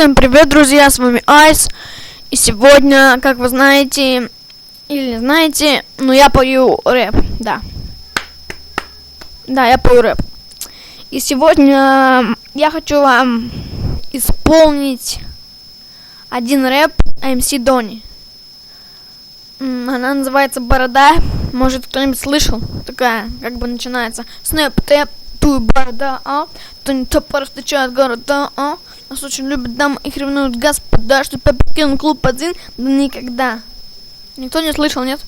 Всем привет, друзья, с вами Айс. И сегодня, как вы знаете, или не знаете, ну я пою рэп, да. Да, я пою рэп. И сегодня я хочу вам исполнить один рэп MC Дони. Она называется Борода. Может кто-нибудь слышал? Такая, как бы начинается. Снэп, тэп, туй, борода, а? То не то порасточает города, а? Нас очень любят дамы их ревнуют господа, что покинул клуб один, да никогда. Никто не слышал, нет?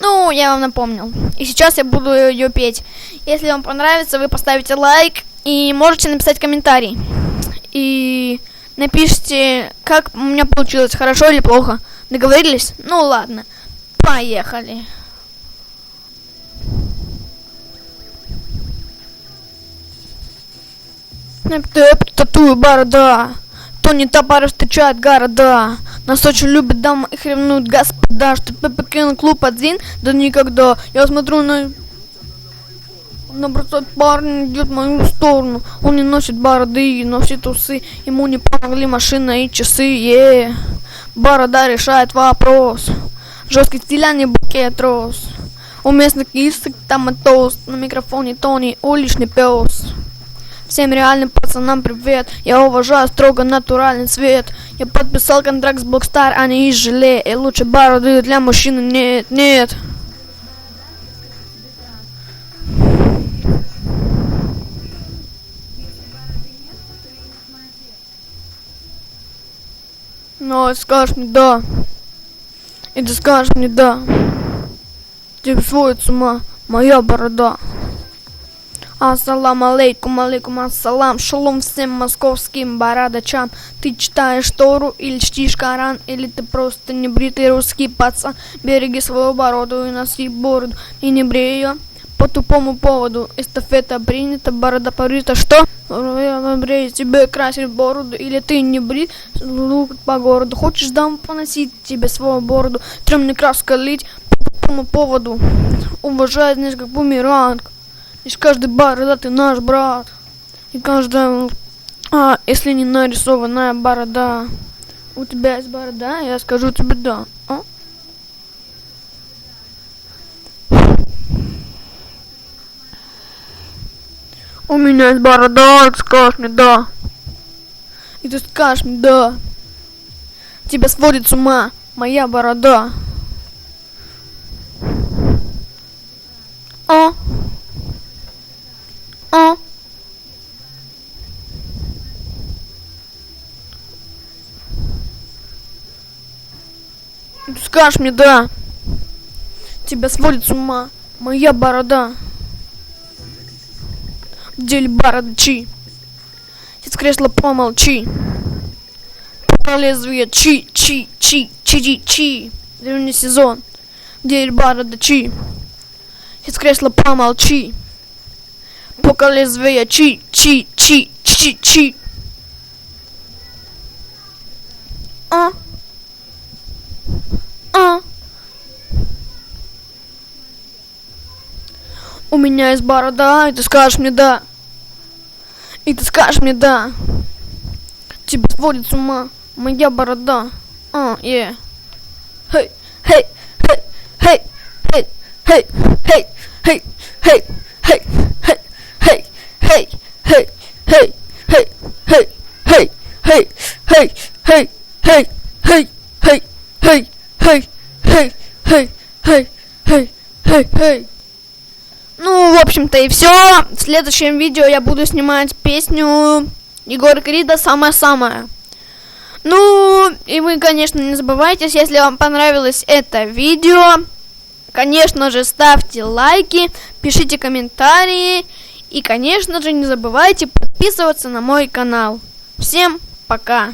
Ну, я вам напомнил. И сейчас я буду ее петь. Если вам понравится, вы поставите лайк и можете написать комментарий. И напишите, как у меня получилось, хорошо или плохо. Договорились? Ну ладно. Поехали. Тэп, татую борода. То не топор встречает города. Нас очень любят дамы, их ревнуют господа. Что покинул клуб один, да никогда. Я смотрю на... На бросает парень идет в мою сторону. Он не носит бороды, и носит усы. Ему не помогли машина и часы. Е, борода решает вопрос. Жесткий стиль, а не букет роз. У местных язык там и тост. На микрофоне Тони, уличный пес. Всем реальным пацанам привет. Я уважаю строго натуральный цвет. Я подписал контракт с Блокстар, а не из желе. И лучше бороды для мужчины нет, нет. Но скажешь мне да И ты скажешь мне да Тебе сводит с ума. Моя борода Ассалам алейкум, алейкум ассалам, шалом всем московским бородачам. Ты читаешь Тору или чтишь Коран, или ты просто небритый русский пацан. Береги свою бороду и носи бороду, и не брей ее по тупому поводу. Эстафета принята, борода побрита. Что? Брей, тебе красить бороду, или ты не брит, по городу. Хочешь дам поносить тебе свою бороду, темной краской лить по тупому поводу. Уважай, знаешь, как бумеранг. Здесь каждый бородатый наш брат. И каждая... А, если не нарисованная борода. У тебя есть борода, я скажу тебе да. А? У меня есть борода, ты скажешь мне да. И ты скажешь мне да. Тебя сводит с ума моя борода. А? А? Ты скажешь мне да. Тебя сводит с ума моя борода. В деле бородачи. Из кресла помолчи. По лезвие чи, чи, чи, чи, чи, чи. Древний сезон. В деле бородачи. Из кресла помолчи пока лезвие чи, чи, чи, чи, чи. А? У меня есть борода, и ты скажешь мне да. И ты скажешь мне да. Тебя сводит с ума моя борода. А, е. Хей, хей, хей, хей, хей, хей, хей, хей, хей, хей, хей. hey, hey, hey, hey, hey, hey, hey, hey, hey, hey, hey, hey, hey, hey, hey, hey, hey, hey, hey, hey. Ну, в общем-то и все. В следующем видео я буду снимать песню Егора Крида «Самое-самое». Ну, и вы, конечно, не забывайте, если вам понравилось это видео, конечно же, ставьте лайки, пишите комментарии. И, конечно же, не забывайте подписываться на мой канал. Всем пока!